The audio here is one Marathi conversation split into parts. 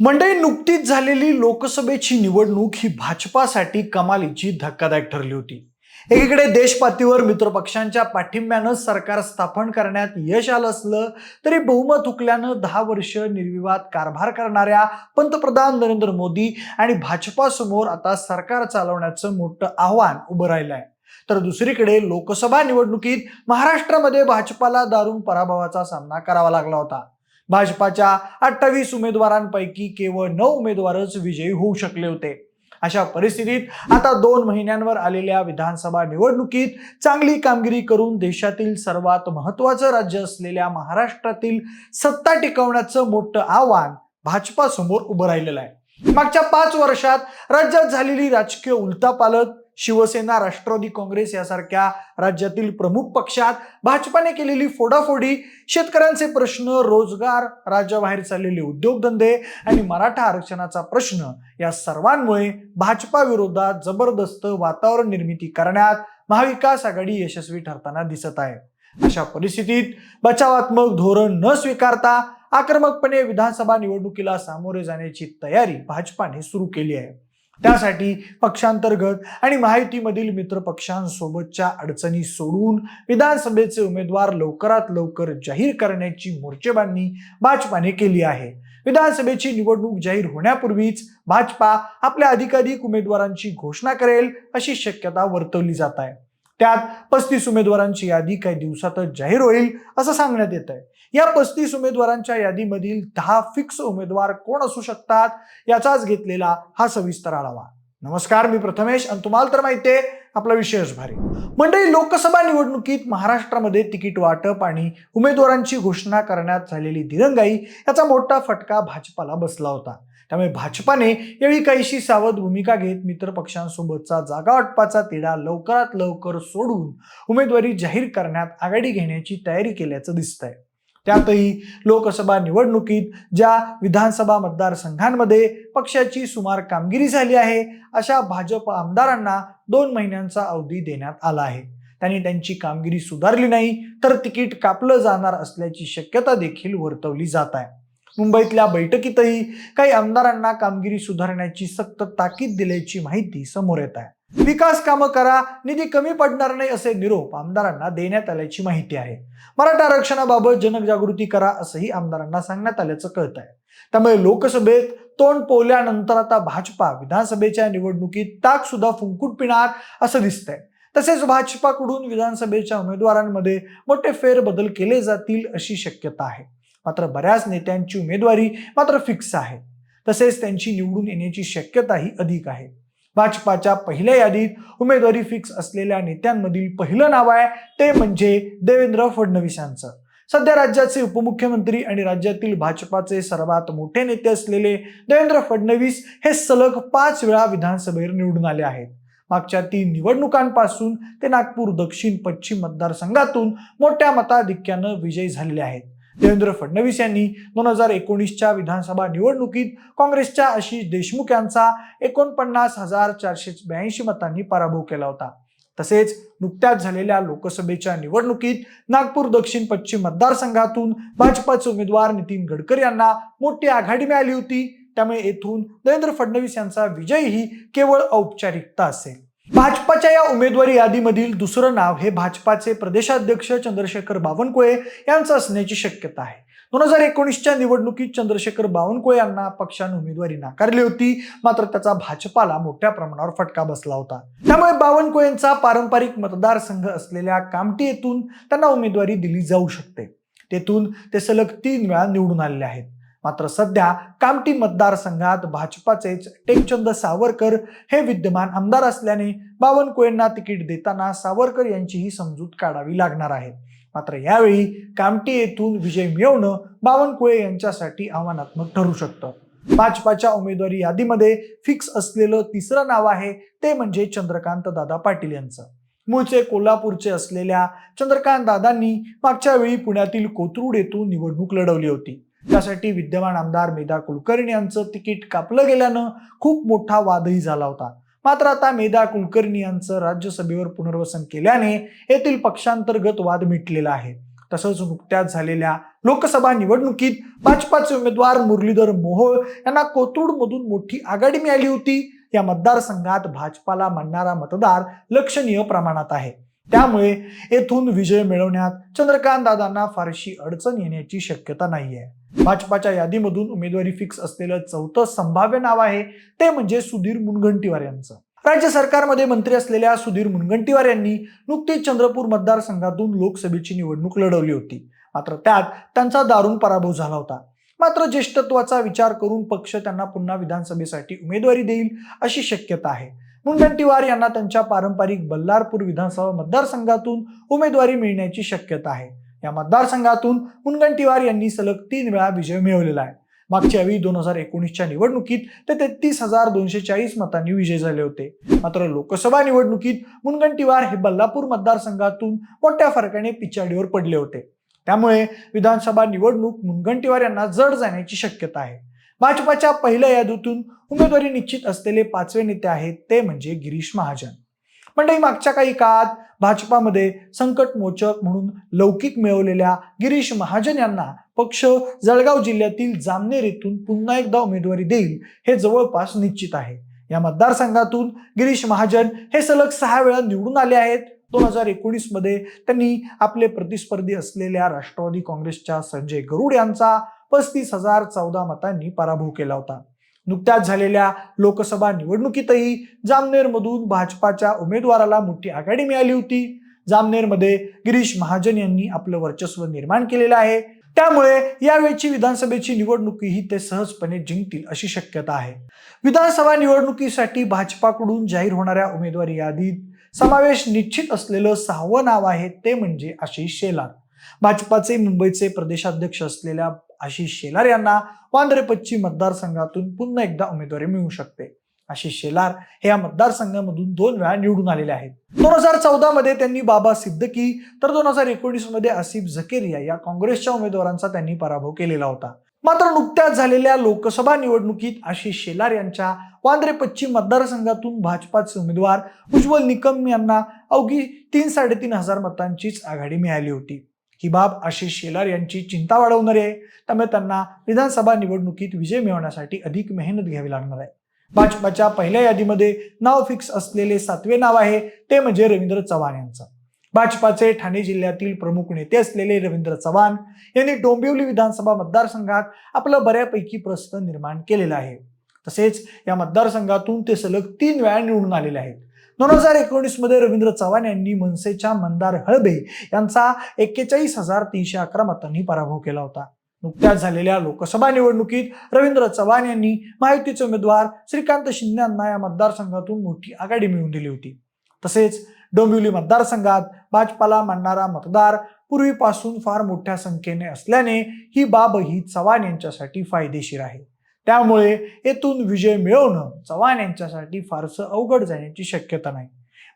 मंडळी नुकतीच झालेली लोकसभेची निवडणूक ही भाजपासाठी कमालीची धक्कादायक ठरली होती. एकीकडे देशपातीवर मित्रपक्षांच्या पाठिंब्यानं सरकार स्थापन करण्यात यश आलं असलं तरी बहुमत हुकल्यानं दहा वर्ष निर्विवाद कारभार करणाऱ्या पंतप्रधान नरेंद्र मोदी आणि भाजपासमोर आता सरकार चालवण्याचं मोठं आव्हान उभं राहिलं आहे तर दुसरीकडे लोकसभा निवडणुकीत महाराष्ट्रामध्ये भाजपाला दारुण पराभवाचा सामना करावा लागला होता. भाजपाच्या अठ्ठावीस उमेदवारांपैकी केवळ नऊ उमेदवारच विजयी होऊ शकले होते. अशा परिस्थितीत आता दोन महिन्यांवर आलेल्या विधानसभा निवडणुकीत चांगली कामगिरी करून देशातील सर्वात महत्वाचं राज्य असलेल्या महाराष्ट्रातील सत्ता टिकवण्याचं मोठं आव्हान भाजपासमोर उभं राहिलेलं आहे. मागच्या पाच वर्षात राज्यात झालेली राजकीय उलथापालट शिवसेना राष्ट्रवादी काँग्रेस यासारख्या राज्यातील प्रमुख पक्षात भाजपाने केलेली फोडाफोडी शेतकऱ्यांचे प्रश्न रोजगार राज्याबाहेर चाललेले उद्योगधंदे आणि मराठा आरक्षणाचा प्रश्न या सर्वांमुळे भाजपा विरोधात जबरदस्त वातावरण निर्मिती करण्यात महाविकास आघाडी यशस्वी ठरताना दिसत आहे. अशा परिस्थितीत बचावात्मक धोरण न स्वीकारता आक्रमकपणे विधानसभा निवडणुकीला सामोरे जाण्याची तयारी भाजपाने सुरू केली आहे. त्यासाठी पक्षांतर्गत आणि माहितीमधील मित्रपक्षांसोबतच्या अडचणी सोडून विधानसभेचे उमेदवार लवकरात लवकर जाहीर करण्याची मोर्चेबांधणी भाजपाने केली आहे. विधानसभेची निवडणूक जाहीर होण्यापूर्वीच भाजपा आपल्या अधिकाधिक उमेदवारांची घोषणा करेल अशी शक्यता वर्तवली जात आहे. त्यात पस्तीस उमेदवारांची यादी काही दिवसातच जाहीर होईल असं सांगण्यात येत आहे या पस्तीस उमेदवारांच्या यादीमधील दहा फिक्स उमेदवार कोण असू शकतात याचाच घेतलेला हा सविस्तर आढावा. नमस्कार मी प्रथमेश आणि तुम्हाला तर माहिती आहे आपला विशेष भारी. मंडळी लोकसभा निवडणुकीत महाराष्ट्रामध्ये तिकीट वाटप आणि उमेदवारांची घोषणा करण्यात झालेली दिरंगाई याचा मोठा फटका भाजपाला बसला होता. त्यामुळे भाजपाने यावेळी काहीशी सावध भूमिका घेत मित्र पक्षांसोबतचा जागा वाटपाचा तिढा लवकरात लवकर सोडून उमेदवारी जाहीर करण्यात आघाडी घेण्याची तयारी केल्याचं दिसतंय. त्यातही लोकसभा निवडणुकीत ज्या विधानसभा मतदारसंघांमध्ये पक्षाची सुमार कामगिरी झाली आहे अशा भाजप आमदारांना दोन महिन्यांचा अवधी देण्यात आला आहे. त्यांनी त्यांची कामगिरी सुधारली नाही तर तिकीट कापलं जाणार असल्याची शक्यता देखील वर्तवली जात आहे. मुंबईतल्या बैठकीतही काही आमदारांना कामगिरी सुधारण्याची सक्त ताकीद दिल्याची माहिती समोर येत आहे. विकास कामं करा निधी कमी पडणार नाही असे निरोप आमदारांना देण्यात आल्याची माहिती आहे. मराठा आरक्षणाबाबत जनजागृती करा असंही आमदारांना सांगण्यात आल्याचं कळत आहे. त्यामुळे लोकसभेत तोंड पोवल्यानंतर आता भाजपा विधानसभेच्या निवडणुकीत ताक सुद्धा फुंकूट पिणार असं दिसतंय. तसेच भाजपाकडून विधानसभेच्या उमेदवारांमध्ये मोठे फेरबदल केले जातील अशी शक्यता आहे. मात्र बऱ्याच नेत्यांची उमेदवारी मात्र फिक्स आहे. तसेच त्यांची निवडून येण्याची शक्यताही अधिक आहे. भाजपाच्या पहिल्या यादीत उमेदवारी फिक्स असलेल्या नेत्यांमधील पहिलं नाव आहे ते म्हणजे देवेंद्र फडणवीस यांचं सध्या राज्याचे उपमुख्यमंत्री आणि राज्यातील भाजपाचे सर्वात मोठे नेते असलेले देवेंद्र फडणवीस हे सलग पाच वेळा विधानसभेवर निवडून आले आहेत. मागच्या तीन निवडणुकांपासून ते नागपूर दक्षिण पश्चिम मतदारसंघातून मोठ्या मताधिक्यानं विजयी झालेले आहेत. देवेंद्र फडणवीस यांनी दोन हजार एकोणीसच्या विधानसभा निवडणुकीत काँग्रेसच्या आशिष देशमुख यांचा एकोणपन्नास हजार चारशे ब्याऐंशी मतांनी पराभव केला होता. तसेच नुकत्याच झालेल्या लोकसभेच्या निवडणुकीत नागपूर दक्षिण पश्चिम मतदारसंघातून भाजपाचे उमेदवार नितीन गडकरी यांना मोठी आघाडी मिळाली होती. त्यामुळे येथून देवेंद्र फडणवीस यांचा विजयही केवळ औपचारिकता असेल. भाजपाच्या या उमेदवारी यादीमधील दुसरं नाव हे भाजपाचे प्रदेशाध्यक्ष चंद्रशेखर बावनकुळे यांचं असण्याची शक्यता आहे. दोन हजार एकोणीसच्या निवडणुकीत चंद्रशेखर बावनकुळे यांना पक्षाने उमेदवारी नाकारली होती. मात्र त्याचा भाजपाला मोठ्या प्रमाणावर फटका बसला होता. त्यामुळे बावनकुळेंचा पारंपरिक मतदारसंघ असलेल्या कामटी येथून त्यांना उमेदवारी दिली जाऊ शकते. तेथून ते सलग तीन वेळा निवडून आलेले आहेत. मात्र सध्या कामठी मतदारसंघात भाजपाचेच टेकचंद सावरकर हे विद्यमान आमदार असल्याने बावनकुळेंना तिकीट देताना सावरकर यांचीही समजूत काढावी लागणार आहे. मात्र यावेळी कामठी येथून विजय मिळवणं बावनकुळे यांच्यासाठी आव्हानात्मक ठरू शकतं. भाजपाच्या उमेदवारी यादीमध्ये फिक्स असलेलं तिसरं नाव आहे ते म्हणजे चंद्रकांत दादा पाटील यांचं. मूळचे कोल्हापूरचे असलेल्या चंद्रकांत दादांनी मागच्या वेळी पुण्यातील कोथरूड येथून निवडणूक लढवली होती. त्यासाठी विद्यमान आमदार मेधा कुलकर्णी यांचं तिकीट कापलं गेल्यानं खूप मोठा वादही झाला होता. मात्र आता मेधा कुलकर्णी यांचं राज्यसभेवर पुनर्वसन केल्याने येथील पक्षांतर्गत वाद मिटलेला आहे. तसंच नुकत्याच झालेल्या लोकसभा निवडणुकीत भाजपाचे उमेदवार मुरलीधर मोहोळ यांना कोथरूडमधून मोठी आघाडी मिळाली होती. या मतदारसंघात भाजपाला मानणारा मतदार लक्षणीय प्रमाणात आहे. त्यामुळे येथून विजय मिळवण्यात चंद्रकांत दादांना फारशी अडचण येण्याची शक्यता नाही आहे भाजपाच्या यादीमधून उमेदवारी फिक्स असलेलं चौथं संभाव्य नाव आहे ते म्हणजे सुधीर मुनगंटीवार यांचं. राज्य सरकारमध्ये मंत्री असलेल्या सुधीर मुनगंटीवार यांनी नुकतीच चंद्रपूर मतदारसंघातून लोकसभेची निवडणूक लढवली होती. मात्र त्यात त्यांचा दारुण पराभव झाला होता. मात्र ज्येष्ठत्वाचा विचार करून पक्ष त्यांना पुन्हा विधानसभेसाठी उमेदवारी देईल अशी शक्यता आहे. मुनगंटीवार यांना त्यांच्या पारंपरिक बल्लारपूर विधानसभा मतदारसंघातून उमेदवारी मिळण्याची शक्यता आहे. या मतदारसंघातून मुनगंटीवार यांनी सलग तीन वेळा विजय मिळवलेला आहे. मागच्या वेळी दोन हजार एकोणीसच्या निवडणुकीत ते तेहतीस हजार दोनशे चाळीस मतांनी विजय झाले होते. मात्र लोकसभा निवडणुकीत मुनगंटीवार हे बल्लापूर मतदारसंघातून मोठ्या फरकाने पिछाडीवर पडले होते. त्यामुळे विधानसभा निवडणूक मुनगंटीवार यांना जड जाण्याची शक्यता आहे. भाजपाच्या पहिल्या यादीतून उमेदवारी निश्चित असलेले पाचवे नेते आहेत ते म्हणजे गिरीश महाजन. मंडळी मागच्या काही काळात भाजपामध्ये संकटमोचक म्हणून लौकिक मिळवलेल्या गिरीश महाजन यांना पक्ष जळगाव जिल्ह्यातील जामनेर येथून पुन्हा एकदा उमेदवारी देईल हे जवळपास निश्चित आहे. या मतदारसंघातून गिरीश महाजन हे सलग सहा वेळा निवडून आले आहेत. दोन हजार एकोणीसमध्ये त्यांनी आपले प्रतिस्पर्धी असलेल्या राष्ट्रवादी काँग्रेसच्या संजय गरुड यांचा पस्तीस हजार चौदा मतांनी पराभव केला होता. नुकत्याच झालेल्या लोकसभा निवडणुकीतही जामनेरमधून भाजपाच्या उमेदवाराला मोठी आघाडी मिळाली होती. जामनेरमध्ये गिरीश महाजन यांनी आपलं वर्चस्व निर्माण केलेलं आहे. त्यामुळे यावेळची विधानसभेची निवडणुकीही ते सहजपणे जिंकतील अशी शक्यता आहे. विधानसभा निवडणुकीसाठी भाजपाकडून जाहीर होणाऱ्या उमेदवारी यादीत समावेश निश्चित असलेलं सहावं नाव आहे ते म्हणजे आशिष शेलार. भाजपाचे मुंबईचे प्रदेशाध्यक्ष असलेल्या आशिष शेलार यांना वांद्रे पश्चिम मतदारसंघातून पुन्हा एकदा उमेदवारी मिळू शकते. आशिष शेलार हे या मतदारसंघामधून दोन वेळा निवडून आलेले आहेत. दोन हजार चौदा मध्ये त्यांनी बाबा सिद्दकी तर दोन हजार एकोणीसमध्ये आसिफ झकेरिया या काँग्रेसच्या उमेदवारांचा त्यांनी पराभव केलेला होता. मात्र नुकत्याच झालेल्या लोकसभा निवडणुकीत आशिष शेलार यांच्या वांद्रे पश्चिम मतदारसंघातून भाजपाचे उमेदवार उज्ज्वल निकम यांना अवघी तीन साडेतीन हजार मतांचीच आघाडी मिळाली होती. ही बाब आशिष शेलार यांची चिंता वाढवणारी आहे. त्यामुळे त्यांना विधानसभा निवडणुकीत विजय मिळवण्यासाठी अधिक मेहनत घ्यावी लागणार आहे. भाजपाच्या पहिल्या यादीमध्ये नाव फिक्स असलेले सातवे नाव आहे ते म्हणजे रवींद्र चव्हाण यांचं. भाजपाचे ठाणे जिल्ह्यातील प्रमुख नेते असलेले रवींद्र चव्हाण यांनी डोंबिवली विधानसभा मतदारसंघात आपलं बऱ्यापैकी प्रस्थ निर्माण केलेलं आहे. तसेच या मतदारसंघातून ते सलग तीन वेळा निवडून आलेले आहेत. दोन हजार एकोणीसमध्ये रवींद्र चव्हाण यांनी मनसेच्या मंदार हळबे यांचा एक्केचाळीस हजार तीनशे अकरा मतांनी पराभव केला होता. नुकत्याच झालेल्या लोकसभा निवडणुकीत रवींद्र चव्हाण यांनी माहितीचे उमेदवार श्रीकांत शिंदे यांना या मतदारसंघातून मोठी आघाडी मिळवून दिली होती. तसेच डोंबिवली मतदारसंघात भाजपाला मानणारा मतदार पूर्वीपासून फार मोठ्या संख्येने असल्याने ही बाबही चव्हाण यांच्यासाठी फायदेशीर आहे. त्यामुळे येथून विजय मिळवणं चव्हाण यांच्यासाठी फारसं अवघड जाण्याची शक्यता नाही.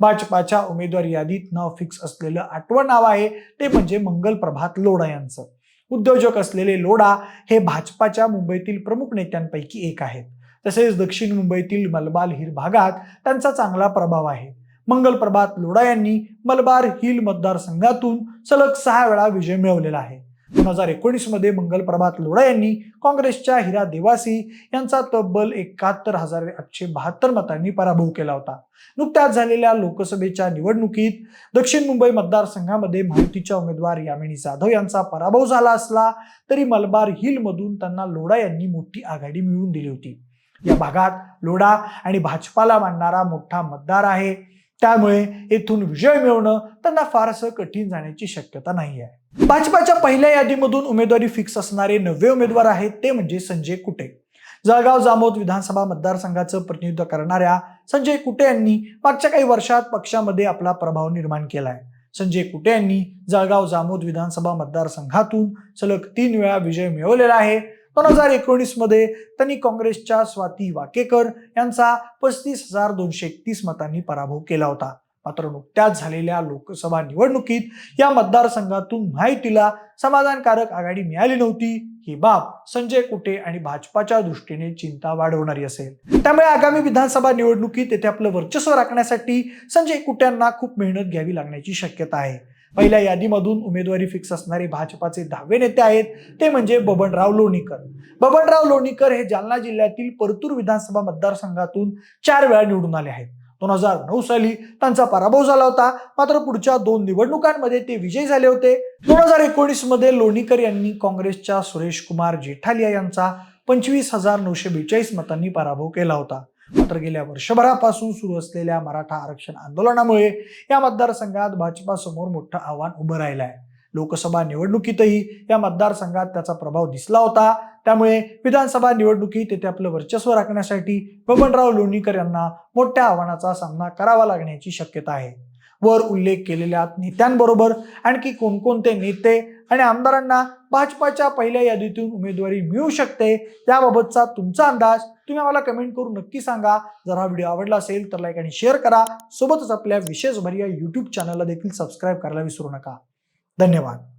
भाजपाच्या उमेदवार यादीत नाव फिक्स असलेलं आठवं नाव आहे ते म्हणजे मंगल प्रभात लोढा यांचं. उद्योजक असलेले लोढा हे भाजपाच्या मुंबईतील प्रमुख नेत्यांपैकी एक आहेत. तसेच दक्षिण मुंबईतील मलबार हिल भागात त्यांचा चांगला प्रभाव आहे. मंगल प्रभात लोढा यांनी मलबार हिल मतदारसंघातून सलग सहा वेळा विजय मिळवलेला आहे. दोन हजार एकोणीसमध्ये मंगल प्रभात लोढा यांनी काँग्रेसच्या हिरा देवासी यांचा तब्बल एकाहत्तर हजार आठशे बहात्तर मतांनी पराभव केला होता. नुकत्याच झालेल्या लोकसभेच्या निवडणुकीत दक्षिण मुंबई मतदारसंघामध्ये महायुतीच्या उमेदवार यामिनी जाधव यांचा पराभव झाला असला तरी मलबार हिलमधून त्यांना लोढा यांनी मोठी आघाडी मिळवून दिली होती. या भागात लोढा आणि भाजपाला मानणारा मोठा मतदार आहे. त्यामुळे येथून विजय मिळवणं त्यांना फारसं कठीण जाण्याची शक्यता नाही आहे भाजपाच्या पहिल्या यादीमधून उमेदवारी फिक्स असणारे नवे उमेदवार आहेत ते म्हणजे संजय कुटे. जळगाव जामोद विधानसभा मतदारसंघाचं प्रतिनिधित्व करणाऱ्या संजय कुटे यांनी मागच्या काही वर्षात पक्षामध्ये आपला प्रभाव निर्माण केला आहे संजय कुटे यांनी जळगाव जामोद विधानसभा मतदारसंघातून सलग तीन वेळा विजय मिळवलेला आहे. दोन हजार एकोणीसमध्ये त्यांनी काँग्रेसच्या स्वाती वाकेकर यांचा पस्तीस हजार दोनशे एकतीस मतांनी पराभव केला होता. मात्र नुकत्याच झालेल्या लोकसभा निवडणुकीत या मतदारसंघातून माहितीला समाधानकारक आघाडी मिळाली नव्हती. ही बाब संजय कुटे आणि भाजपाच्या दृष्टीने चिंता वाढवणारी असेल. त्यामुळे आगामी विधानसभा निवडणुकीत येथे आपलं वर्चस्व राखण्यासाठी संजय कुट्यांना खूप मेहनत घ्यावी लागण्याची शक्यता आहे. पहिल्या यादीमधून उमेदवारी फिक्स असणारे भाजपाचे दहावे नेते आहेत. ते म्हणजे बबनराव लोणीकर. बबनराव लोणीकर हे जालना जिल्ह्यातील परतूर विधानसभा मतदारसंघातून चार वेळा निवडून आले आहेत. दोन हजार नऊ साली त्यांचा पराभव झाला होता. मात्र पुढच्या दोन निवडणुकांमध्ये ते विजयी झाले होते. दोन हजार एकोणीसमध्ये लोणीकर यांनी काँग्रेसच्या सुरेश कुमार जेठालिया यांचा पंचवीस हजार नऊशे बेचाळीस मतांनी पराभव केला होता. मात्र गेल्या वर्षभरापासून सुरू असलेल्या मराठा आरक्षण आंदोलनामुळे या मतदारसंघात भाजपासमोर मोठं आव्हान उभं राहिलं आहे लोकसभा निवडणुकीतही या मतदारसंघात त्याचा प्रभाव दिसला होता. त्यामुळे विधानसभा निवडणुकीत तेथे आपलं वर्चस्व राखण्यासाठी बबनराव लोणीकर यांना मोठ्या आव्हानाचा सामना करावा लागण्याची शक्यता आहे. वर उल्लेख केलेल्या नेत्यांबरोबर आणखी कोणकोणते नेते आणि आमदारांना भाजपाच्या पहिल्या यादीतून उमेदवारी मिळू शकते. त्याबाबतचा तुमचा अंदाज तुम्ही आम्हाला कमेंट करून नक्की सांगा. जर हा व्हिडिओ आवडला असेल तर लाईक आणि शेअर करा. सोबतच आपल्या विशेष भर या यूट्यूब चॅनलला देखील सबस्क्राईब करायला विसरू नका. धन्यवाद.